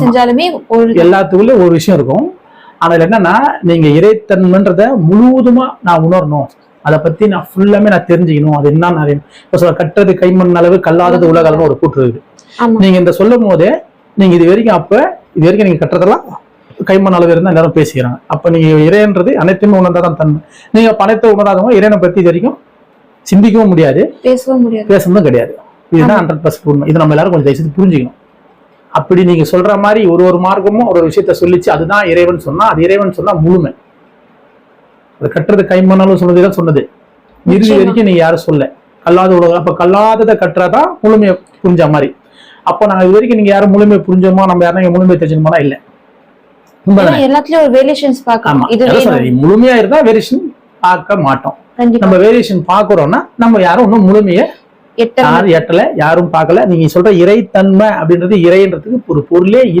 செஞ்சாலுமே ஒரு எல்லாத்துக்குள்ளயும் ஒரு விஷயம் இருக்கும். ஆனா இதுல என்னன்னா நீங்க இறைத்தன்மைன்றத முழுவதுமா நான் உணரணும். அதை பத்தி நான் ஃபுல்லாமே நான் தெரிஞ்சுக்கணும். அது என்ன நிறைய இப்ப சொல்ல கட்டுறது கைமண் அளவு கல்லாதது உலக அளவு ஒரு கூற்று இருக்கு நீங்க இந்த சொல்லும் போதே நீங்க இது வரைக்கும் அப்ப இது வரைக்கும் நீங்க கட்டுறதெல்லாம் கைமண் அளவு இருந்தா எல்லாரும் பேசிக்கிறாங்க. அப்ப நீங்க இறைன்றது அனைத்துமே உணர்ந்தாதான் தன்மை. நீங்க பணத்தை உணராதவங்க இறைவனை பத்தி இது வரைக்கும் சிந்திக்கவும் முடியாது. பேசவும் முடியாது. பேசுனதும் கிடையாது. இதுதான் ஹண்ட்ரட் பர்சன்ட் உண்மை. இது நம்ம எல்லாரும் கொஞ்சம் தயவுசெய்து புரிஞ்சுக்கணும். அப்படி நீங்க சொல்ற மாதிரி ஒரு ஒரு மார்க்கமும் ஒரு ஒரு விஷயத்த சொல்லிச்சு அதுதான் இறைவன் சொன்னா அது இறைவன் சொன்னா முழுமை. அது கட்டுறது கைமண்ணாலும் சொன்னதுதான் சொன்னது. இறுதி. வரைக்கும் நீங்க யாரும் சொல்ல. கல்லாத உலகம். அப்ப கல்லாததை கட்டுறதா முழுமையை புரிஞ்ச மாதிரி. அப்போ நாங்க இது வரைக்கும் நீங்க யாரும் முழுமையை புரிஞ்சோமா? நம்ம யாரும் முழுமையை தெரிஞ்சுக்கணுமா இல்ல. எல்லாத்துலயும் ஒரு வேரியேஷன்ஸ் சொல்றேன். முழுமையா இருந்தா வேரியேஷன் பார்க்க மாட்டோம். நம்ம வேரியேஷன் பாக்குறோம்னா நம்ம யாரும் இன்னும் முழுமையை யாரும் எட்டல யாரும் பார்க்கல. நீங்க சொல்ற இறைத்தன்மை அப்படின்றது இறைன்றதுக்கு ஒரு பொருளே இல்ல.